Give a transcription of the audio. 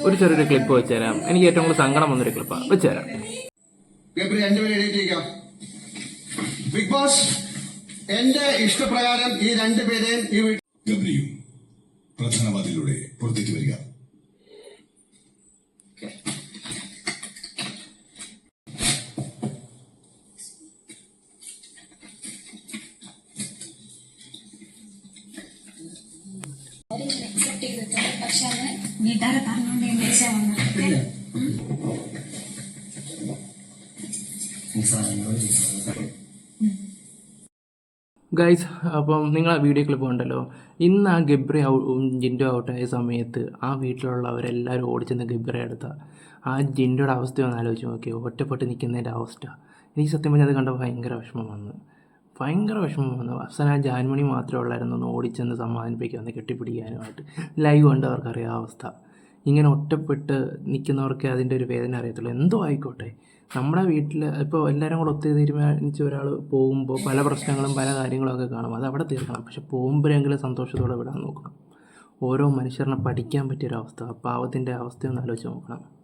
ഒരു ചെറിയൊരു ക്ലിപ്പ് വെച്ചുതരാം. എനിക്ക് ഏറ്റവും കൂടുതൽ സങ്കടം വന്നൊരു ക്ലിപ്പാണ് വെച്ചുതരാം. തരാം ബിഗ് ബോസ് എന്റെ ഇഷ്ടപ്രകാരം ഈ രണ്ടുപേരെയും ഈ വീട്ടിൽ ഗബ്രിയും പ്രധാന വാതിലൂടെ പുറത്തേക്ക് വരിക. പക്ഷേ വീട്ടുകാരെ പറഞ്ഞോണ്ട് ഞാൻ ദേഷ്യം വന്നത് ഗൈസ് അപ്പം നിങ്ങൾ ആ വീഡിയോ ക്ലിപ്പ് ഉണ്ടല്ലോ. ഇന്ന് ആ ഗബ്രി ജിൻഡോ ഔട്ടായ സമയത്ത് ആ വീട്ടിലുള്ളവരെല്ലാവരും ഓടിച്ചെന്ന് ഗബ്രി അടുത്ത. ആ ജിൻഡോയുടെ അവസ്ഥ ഒന്ന് ആലോചിച്ച് നോക്കിയോ? ഒറ്റപ്പെട്ട് നിൽക്കുന്നതിന്റെ അവസ്ഥ. എനിക്ക് സത്യം പറഞ്ഞാൽ അത് കണ്ട ഭയങ്കര വിഷമം വന്നു. ഭയങ്കര വിഷമം വന്നു. അവസാനം ആ ജാൻമണി മാത്രമേ ഉള്ളായിരുന്നു. ഒന്ന് ഓടിച്ചെന്ന് സമാധാനിപ്പിക്കുക ഒന്ന് കെട്ടിപ്പിടിക്കാനുമായിട്ട്. ലൈവ് കണ്ടവർക്കറിയാം ആ അവസ്ഥ. ഇങ്ങനെ ഒറ്റപ്പെട്ട് നിൽക്കുന്നവർക്ക് അതിന്റെ ഒരു വേദന അറിയത്തുള്ളൂ. എന്തോ ആയിക്കോട്ടെ. നമ്മുടെ വീട്ടിൽ ഇപ്പോൾ എല്ലാവരും കൂടെ ഒത്തിരി തീരുമാനിച്ച് ഒരാൾ പോകുമ്പോൾ പല പ്രശ്നങ്ങളും പല കാര്യങ്ങളൊക്കെ കാണും. അത് അവിടെ തീർക്കണം. പക്ഷെ പോകുമ്പോഴെങ്കിലും സന്തോഷത്തോടെ വിടാൻ നോക്കണം. ഓരോ മനുഷ്യരനെ പഠിക്കാൻ പറ്റിയൊരവസ്ഥ പാവത്തിന്റെ അവസ്ഥയൊന്ന് ആലോചിച്ച് നോക്കണം.